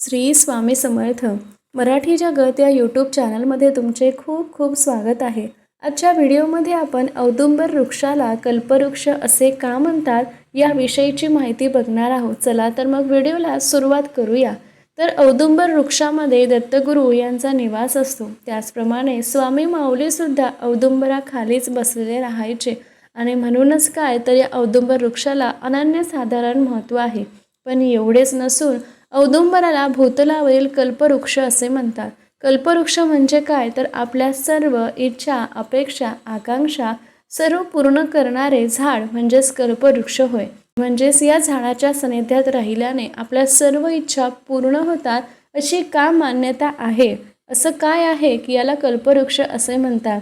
श्री स्वामी समर्थ. मराठी जगत या यूट्यूब चॅनलमध्ये तुमचे खूप खूप स्वागत आहे. आजच्या व्हिडिओमध्ये आपण औदुंबर वृक्षाला कल्पवृक्ष असे का म्हणतात याविषयीची माहिती बघणार आहोत. चला तर मग व्हिडिओला सुरुवात करूया. तर औदुंबर वृक्षामध्ये दत्तगुरू यांचा निवास असतो. त्याचप्रमाणे स्वामी माऊलीसुद्धा औदुंबराखालीच बसलेले राहायचे. आणि म्हणूनच काय तर या औदुंबर वृक्षाला अनन्यसाधारण महत्त्व आहे. पण एवढेच नसून औदुंबराला भूतलावरील कल्पवृक्ष असे म्हणतात. कल्पवृक्ष म्हणजे काय? तर आपल्या सर्व इच्छा अपेक्षा आकांक्षा सर्व पूर्ण करणारे झाड म्हणजेच कल्पवृक्ष होय. म्हणजेच या झाडाच्या सानिध्यात राहिल्याने आपल्या सर्व इच्छा पूर्ण होतात अशी का मान्यता आहे? असं काय आहे की याला कल्पवृक्ष असे म्हणतात?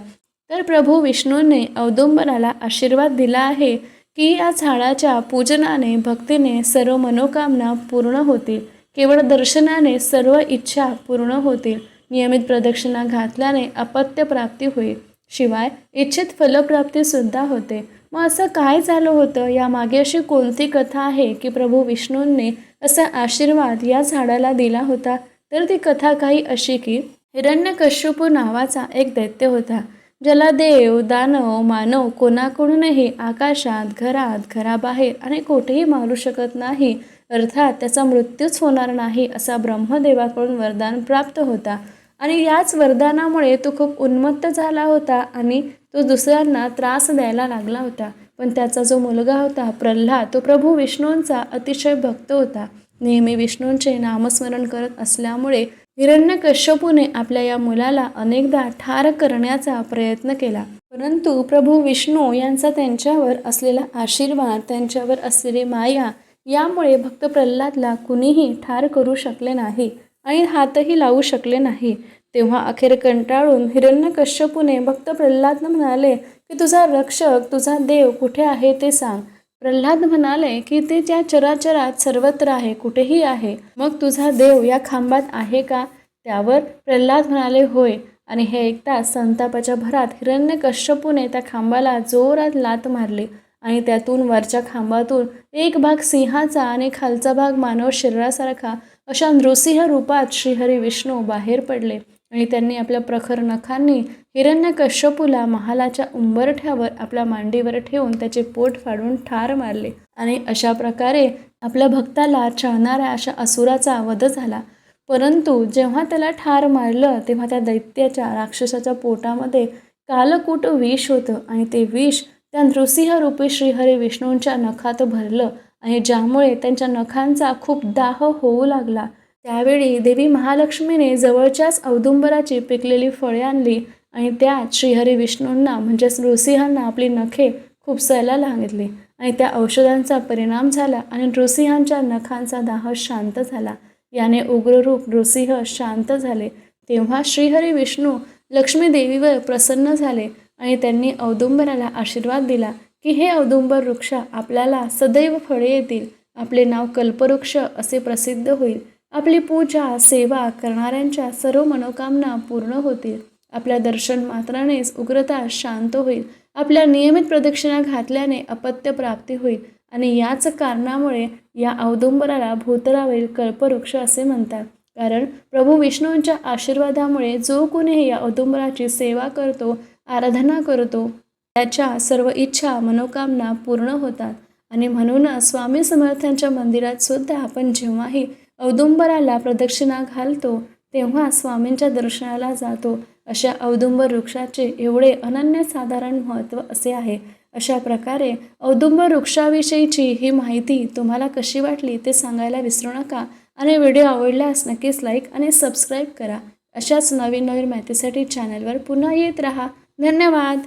तर प्रभू विष्णूंनी औदुंबराला आशीर्वाद दिला आहे की या झाडाच्या पूजनाने भक्तीने सर्व मनोकामना पूर्ण होतील. केवळ दर्शनाने सर्व इच्छा पूर्ण होतील. नियमित प्रदक्षिणा घातल्याने अपत्य प्राप्ती होईल. शिवाय इच्छित फलप्राप्तीसुद्धा होते. मग असं काय झालं होतं? यामागे अशी कोणती कथा आहे की प्रभू विष्णूंनी असा आशीर्वाद या झाडाला दिला होता? तर ती कथा काही अशी की हिरण्यकश्यपू नावाचा एक दैत्य होता. ज्याला देव दानव मानव कोणाकडूनही आकाशात घरात घराबाहेर आणि कुठेही मारू शकत नाही अर्थात त्याचा मृत्यूच होणार नाही असा ब्रह्मदेवाकडून वरदान प्राप्त होता. आणि याच वरदानामुळे तो खूप उन्मत्त झाला होता आणि तो दुसऱ्यांना त्रास द्यायला लागला होता. पण त्याचा जो मुलगा होता प्रल्हाद तो प्रभू विष्णूंचा अतिशय भक्त होता. नेहमी विष्णूंचे नामस्मरण करत असल्यामुळे हिरण्यकश्यपूने आपल्या या मुलाला अनेकदा ठार करण्याचा प्रयत्न केला. परंतु प्रभू विष्णू यांचा त्यांच्यावर असलेला आशीर्वाद त्यांच्यावर असलेली माया यामुळे भक्त प्रल्हादला कुणीही ठार करू शकले नाही आणि हातही लावू शकले नाही. तेव्हा अखेर कंटाळून हिरण्यकश्यपूने भक्त प्रल्हादनं म्हणाले की तुझा रक्षक तुझा देव कुठे आहे ते सांग. प्रल्हाद म्हणाले की ते त्या चराचरात सर्वत्र आहे कुठेही आहे मग तुझा देव या खांबात आहे का? त्यावर प्रल्हाद म्हणाले होय. आणि हे ऐकताच संतापाच्या भरात हिरण्यकश्यपूने त्या खांबाला जोरात लात मारली. आणि त्यातून वरच्या खांबातून एक भाग सिंहाचा आणि खालचा भाग मानव शरीरासारखा अशा नृसिंह रूपात श्रीहरी विष्णू बाहेर पडले. आणि त्यांनी आपल्या प्रखर नखांनी हिरण्यकश्यपूला महालाच्या उंबरठ्यावर आपल्या मांडीवर ठेवून त्याचे पोट फाडून ठार मारले. आणि अशा प्रकारे आपल्या भक्ताला चळणाऱ्या अशा असुराचा वध झाला. परंतु जेव्हा त्याला ठार मारलं तेव्हा त्या दैत्याच्या राक्षसाच्या पोटामध्ये कालकूट विष होतं आणि ते विष त्या नृसिंहरूपी श्रीहरी विष्णूंच्या नखात भरलं आणि ज्यामुळे त्यांच्या नखांचा खूप दाह होऊ लागला. त्यावेळी देवी महालक्ष्मीने जवळच्याच औदुंबराची पिकलेली फळे आणली आणि त्यात श्रीहरी विष्णूंना म्हणजेच नृसिंहांना आपली नखे खुपसायला लागली आणि त्या औषधांचा परिणाम झाला आणि नृसिंहांच्या नखांचा दाह शांत झाला. याने उग्ररूप नृसिंह शांत झाले. तेव्हा श्रीहरी विष्णू लक्ष्मी देवीवर प्रसन्न झाले. आणि त्यांनी औदुंबराला आशीर्वाद दिला की हे औदुंबर वृक्ष आपल्याला सदैव फळे येतील. आपले नाव कल्पवृक्ष असे प्रसिद्ध होईल. आपली पूजा सेवा करणाऱ्यांच्या सर्व मनोकामना पूर्ण होतील. आपल्या दर्शन मात्रानेच उग्रता शांत होईल. आपल्या नियमित प्रदक्षिणा घातल्याने अपत्य प्राप्ती होईल. आणि याच कारणामुळे या औदुंबराला भूतलावरील कल्पवृक्ष असे म्हणतात. कारण प्रभू विष्णूंच्या आशीर्वादामुळे जो कोणीही या औदुंबराची सेवा करतो आराधना करतो. त्याच्या सर्व इच्छा मनोकामना पूर्ण होतात. आणि म्हणूनच स्वामी समर्थांच्या मंदिरात सुद्धा आपण जेव्हाही औदुंबराला प्रदक्षिणा घालतो तेव्हा स्वामींच्या दर्शनाला जातो. अशा औदुंबर वृक्षाचे एवढे अनन्यसाधारण महत्त्व असे आहे. अशा प्रकारे औदुंबर वृक्षाविषयीची ही माहिती तुम्हाला कशी वाटली ते सांगायला विसरू नका. आणि व्हिडिओ आवडल्यास नक्कीच लाईक आणि सबस्क्राईब करा. अशाच नवीन नवीन माहितीसाठी चॅनलवर पुन्हा येत राहा. धन्यवाद.